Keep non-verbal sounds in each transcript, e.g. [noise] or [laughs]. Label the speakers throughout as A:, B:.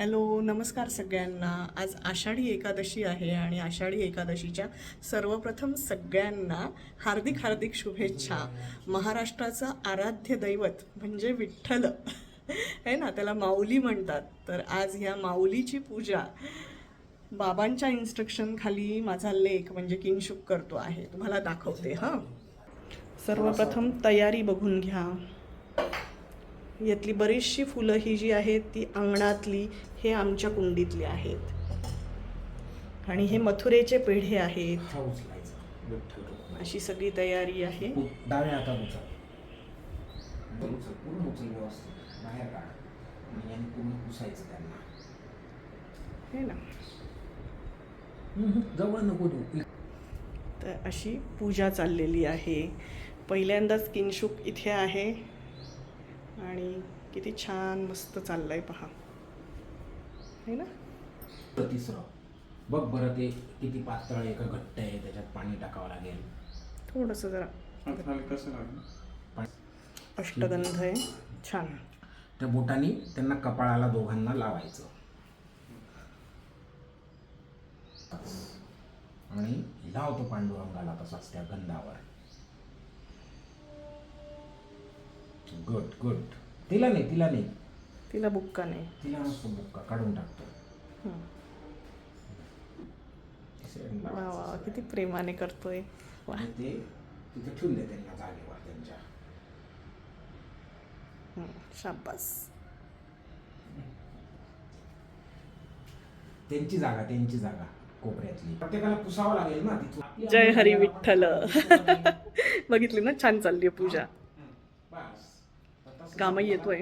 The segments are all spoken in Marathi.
A: हॅलो नमस्कार सगळ्यांना. आज आषाढी एकादशी आहे आणि आषाढी एकादशीच्या सर्वप्रथम सगळ्यांना हार्दिक हार्दिक शुभेच्छा. महाराष्ट्राचं आराध्य दैवत म्हणजे विठ्ठल. आहे ना? त्याला माऊली म्हणतात. तर आज ह्या माऊलीची पूजा बाबांच्या इन्स्ट्रक्शन खाली माझा लेख म्हणजे किंशुक करतो आहे. तुम्हाला दाखवते हां? सर्वप्रथम तयारी बघून घ्या. यातली बरीचशी फुलं ही जी आहेत ती अंगणातली हे आमच्या कुंडीतली आहेत. आणि हे मथुरेचे पेढे आहेत. अशी सगळी तयारी आहे. हे ना.
B: जवळ नको
A: तर अशी पूजा चाललेली आहे. पहिल्यांदाच किंशुक इथे आहे. आणि किती छान मस्त चाललंय पहा. है ना?
B: तिसरं बघ बरं ते किती पातळ आहे का घट्ट आहे त्याच्यात पाणी टाकावं लागेल.
A: थोडंसं जरा. अष्टगंध आहे. छान.
B: त्या बोटाने त्यांना कपाळाला दोघांना लावायचं. आणि लावतो पांडुरंगाला तसाच त्या गंधावर. गुड गुड तिला नाही तिला नाही.
A: तिला बुक्का नाही.
B: तिला नसतो बुक्का काढून टाकतो.
A: हं. वा वा किती प्रेमाने करतोय. वा.
B: आणि ते तिथे ठेवून दे त्यांना जागेवर त्यांच्या.
A: हं, शाबास.
B: त्यांची जागा त्यांची जागा कोपऱ्यातली. प्रत्येकाला पुसावं लागेल ना तिथून.
A: जय हरी विठ्ठल. [laughs] बघितली ना छान चालली आहे पूजा. कामही येतोय.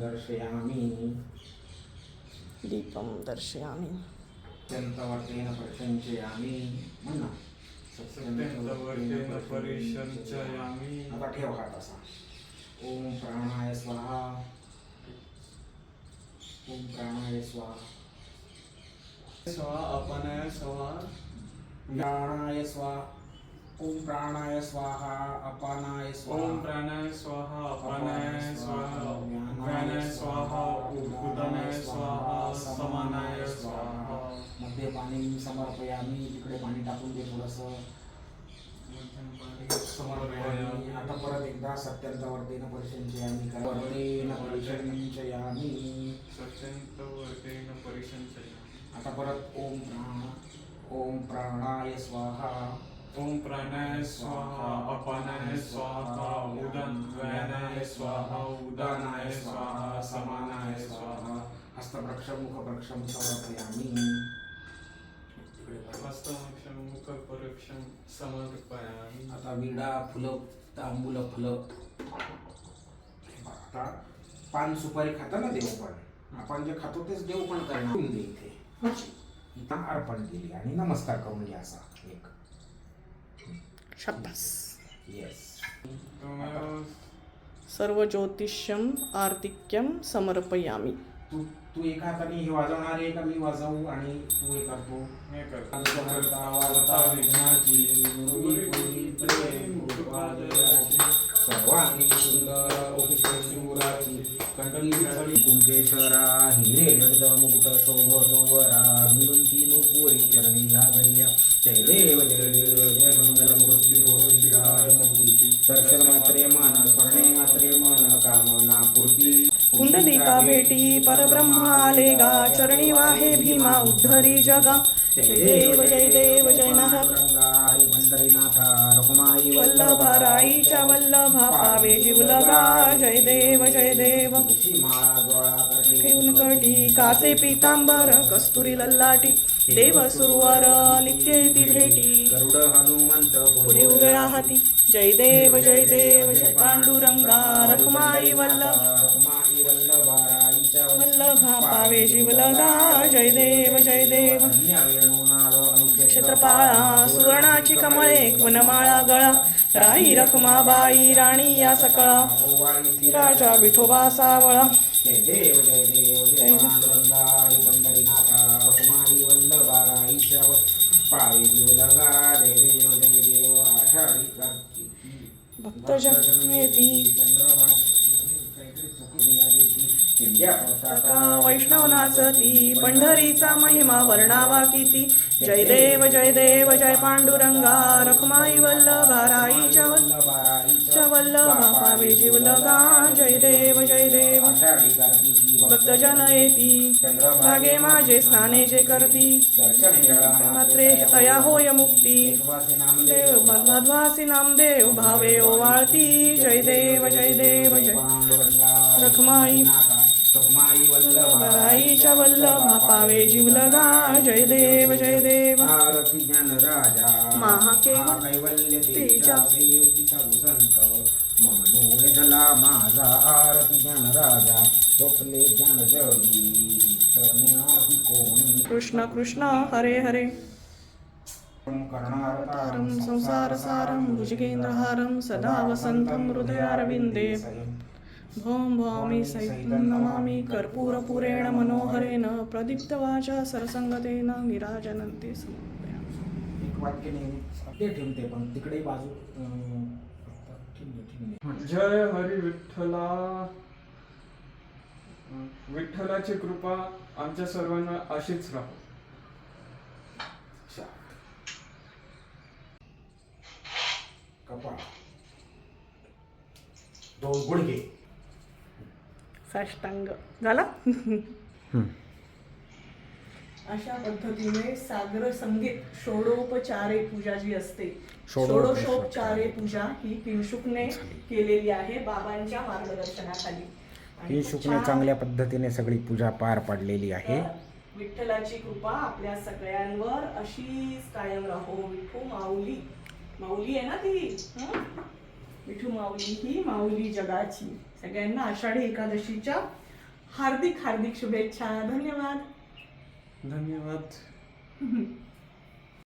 B: दर्शयामी.
A: दीपम दर्शयामी.
B: सत्यंतवर्तेन परिसंचयामी म्हण. ना
C: सत्यंतवर्तेन परिसंचयामी.
B: आता ठेव हात असा ओम प्राणाय स्वाहा. ओम प्राणाय स्वाहा.
C: स्वाहा अपनाय स्वाहा.
B: प्राणाय स्वाहा ओम प्राणाय स्वाहा अपानाय स्वाहा
C: ओम प्राणाय स्वाहा अपनाय स्वाहा व्यानाय स्वाहा उदानाय स्वाहा समानाय स्वाहा
B: मध्ये पाणी समर्पयामी तिकडे पाणी टाकून दे थोडस
C: समर्पयामि.
B: आता परत एकदा सत्यंतवर्तेन परिसंचयामी करा वर्तेन परिसंचयामी
C: सत्यंतवर्तेन परिसंचयामि.
B: आता परत ओम प्राण ओम प्राणाय स्वाहा।
C: ओम प्राणाय स्वाहा अपानाय स्वाहा उदन व्यानाय स्वाहा उदानाय स्वाहा समानाय स्वाहा।
B: हस्तप्रक्षम मुखप्रक्षम समर्पयामी.
C: हस्तमक्षम मुखपरक्षम समर्पयामि।
B: आता विडा फुलं तांबूल फुलं. आता पान सुपारी खाता ना देव पण. आपण जे खातो तेच देव पण करणार. इथं अर्पण केली आणि नमस्कार करून घ्या असा एक.
A: शाबास.
B: येस
A: सर्व ज्योतिष्यम आर्तिक्यम समर्पयामी.
B: तू तू एका हाताने हे वाजवणार आहे का मी वाजवू आणि तू हे करतो?
C: हे करतो.
B: पंचहर्ता वाजता विघ्नाची नुरी पुरी प्रेम उत्पादयाची सर्वांगी सुंदर ओपिते शिवराची कंडली विचळी कुंकेश्वरा हिरे जडित मुकुट शोभतो वरा. विनंती नुपुरी चरणी घागरिया जय देव जय देव जय मंगल मूर्ती. हो दर्शन मात्रे मन स्मरणे
A: पुंडलिका भेटी परब्रह्म आले गा चरणी वाहे भीमा उद्धरी जगा। जय देव जय देव जय नाथ वल्लभा पावे जीवलगा। जय देव जय देव। कटी कासे पितांबर कस्तुरी लल्लाटी। देव सुरवर नित्य ती भेटी।
B: गरुड हनुमंत
A: पुढे उभे राहती। जय देव जय देव जय पांडुरंगा रखमाई वल्लभ।
B: वल्लभा
A: पावे जीवलगा जय देव जय देव। क्षेत्रपाळा सुवर्णाची कमळे वनमाळा गळा राई रखमाबाई राणी या सकळा ती राजा विठोबा सावळा।
B: जय देव जय देव जय पांडुरंगा हरी पंढरीनाथा रखुमाई वल्लभा राईच्या पावे जीवलगा जय देव जय देव आषाढी कार्तिकी
A: भक्तजन येती का वैष्णव नाचती पंढरीचा महिमा वर्णावा किती जय देव जय देव जय पांडुरंगा रखमाई वल्लभा राई वल्लभा वल्लभा पावे जीवलगा जय देव जय देव. भक्तजन येती लागे माझे स्नाने जे करती। मात्रे तया होय मुक्ती। देव मध्वासी नामदेव भावे ओवाळती जय देव जय देव जय। रखमाई। राईच्या वल्लभा पावे जीवलगा। जय देव जय देव।
B: आरती ज्ञान राजा।
A: महाकेव-
B: कैवल्य
A: तेजा.
B: संत मनोवेधला माझा आरती ज्ञान राजा स्वप्ने ज्ञान जगी तरण्यासी कोणी
A: कृष्ण कृष्ण हरे हरे.
B: कर्णावतारं
A: संसारसारं भुजगेन्द्रहारं सदा वसन्तं हृदयारविन्दे भौं भौमि सहितं नमामि कर्पूरपुरेण मनोहरेण प्रदीप्तवाचा सरसंगतेन निराजनन्ते समर्पयामि.
B: एक वाक्य नेहमी ठेवते पण तिकडे बाजू
C: जय हरी विठ्ठला. विठ्ठलाची कृपा आमच्या सर्वांना अशीच राहो.
B: कपाळ. दोन गुडघे
A: साष्टांग. झाला? अशा पद्धतीने सागर संगीत षोडोपचारे पूजा जी असते.
B: षोडोपचारे
A: पूजा ही किंशुकने केलेली आहे बाबांच्या मार्गदर्शनाखाली.
B: ही शुकने चांगल्या पद्धतीने सगळी पूजा पार पाडलेली आहे.
A: विठ्ठलाची कृपा आपल्या सगळ्यांवर अशीच कायम राहो. विठू माऊली. माऊली आहे ना ती? हं? विठू माऊली ही माऊली जगाची. सगळ्यांना आषाढी एकादशीच्या हार्दिक हार्दिक शुभेच्छा. धन्यवाद.
C: धन्यवाद. [laughs]